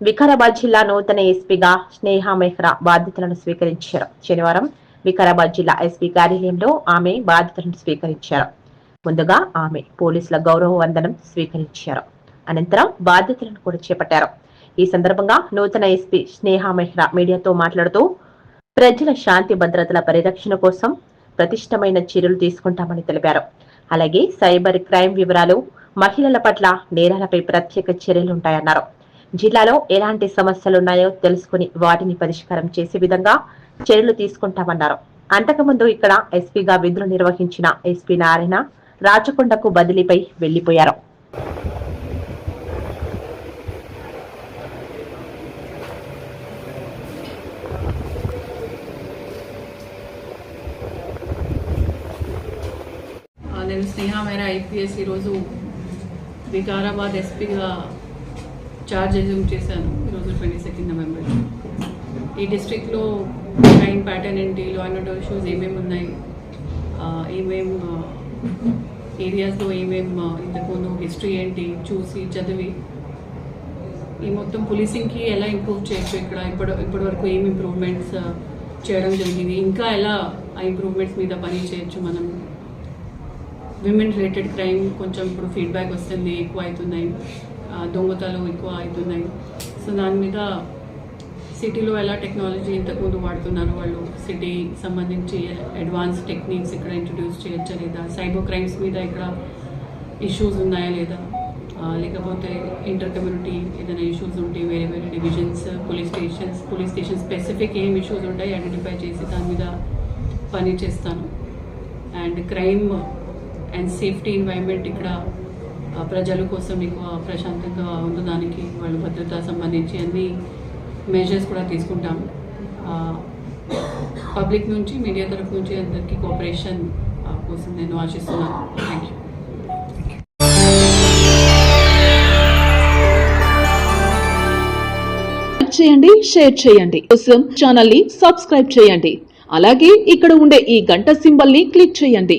వికారాబాద్ జిల్లా నూతన ఎస్పీగా స్నేహ మెహ్రా బాధ్యతలను స్వీకరించారు. శనివారం వికారాబాద్ జిల్లా ఎస్పీ కార్యాలయంలో ఆమె బాధ్యతలను స్వీకరించారు. ముందుగా ఆమె పోలీసుల గౌరవ వందనం స్వీకరించారు. అనంతరం బాధ్యతలను కూడా చేపట్టారు. ఈ సందర్భంగా నూతన ఎస్పీ స్నేహ మెహ్రా మీడియాతో మాట్లాడుతూ ప్రజల శాంతి భద్రతల పరిరక్షణ కోసం ప్రతిష్టమైన చర్యలు తీసుకుంటామని తెలిపారు. అలాగే సైబర్ క్రైమ్ వివరాలు మహిళల పట్ల నేరాలపై ప్రత్యేక చర్యలుంటాయన్నారు జిల్లాలో ఎలాంటి సమస్యలున్నాయో తెలుసుకుని వాటిని పరిష్కారం చేసే విధంగా చర్యలు తీసుకుంటామన్నారు. అంతకుముందు ఇక్కడ ఎస్పీగా విధులు నిర్వహించిన ఎస్పీ నారాయణ రాచకొండకు బదిలీపై వెళ్ళిపోయారు నేను స్నేహ మేరా ఐపీఎస్ ఈరోజు వికారాబాద్ ఎస్పీగా చార్జ్ అజ్యూమ్ చేశాను. ఈరోజు ట్వంటీ సెకండ్ నవంబర్ ఈ డిస్ట్రిక్ట్లో క్రైమ్ ప్యాటర్న్ ఏంటి లా అండ్ ఆర్డర్ ఇష్యూస్ ఏమేమి ఉన్నాయి? ఆ, ఏమేం ఏరియాస్లో ఏమేం ఆ, ఇంతకుముందు హిస్టరీ ఏంటి? చూసి చదివి ఈ మొత్తం పోలీసింగ్కి ఎలా ఇంప్రూవ్ చేయొచ్చు ఇక్కడ? ఇప్పటి ఇప్పటి వరకు ఏం ఇంప్రూవ్మెంట్స్ చేయడం జరిగింది? ఇంకా ఎలా ఆ ఇంప్రూవ్మెంట్స్ మీద పని చేయొచ్చు మనం? విమెన్ రిలేటెడ్ క్రైమ్ కొంచెం ఇప్పుడు ఫీడ్బ్యాక్ వస్తుంది ఎక్కువ అవుతున్నాయి. దొంగతలు ఎక్కువ అవుతున్నాయి. సో దాని మీద సిటీలో ఎలా టెక్నాలజీ ఇంతకుముందు వాడుతున్నారు వాళ్ళు? సిటీ సంబంధించి అడ్వాన్స్ టెక్నిక్స్ ఇక్కడ ఇంట్రడ్యూస్ చేయొచ్చా లేదా? సైబర్ క్రైమ్స్ మీద ఇక్కడ ఇష్యూస్ ఉన్నాయా లేదా? లేకపోతే ఇంటర్ కమ్యూనిటీ ఏదైనా ఇష్యూస్ ఉంటే వేరే వేరే divisions police stations police station specific ఏం ఇష్యూస్ ఉంటాయి ఐడెంటిఫై చేసి దాని మీద పని చేస్తాను. And crime and safety environment ఇక్కడ ప్రజల కోసం ఎక్కువ ప్రశాంతంగా ఉండడానికి వాళ్ళ భద్రత సంబంధించి అన్ని మెజర్స్ కూడా తీసుకుంటాం. పబ్లిక్ నుంచి మీడియా తరఫు నుంచి అందరికీ కోఆపరేషన్ కోసం నేను ఆశిస్తున్నాను. థ్యాంక్ యూ చేయండి షేర్ చేయండి. కోసం ఛానల్ని సబ్స్క్రైబ్ చేయండి. అలాగే ఇక్కడ ఉండే ఈ గంట సింబల్ని క్లిక్ చేయండి.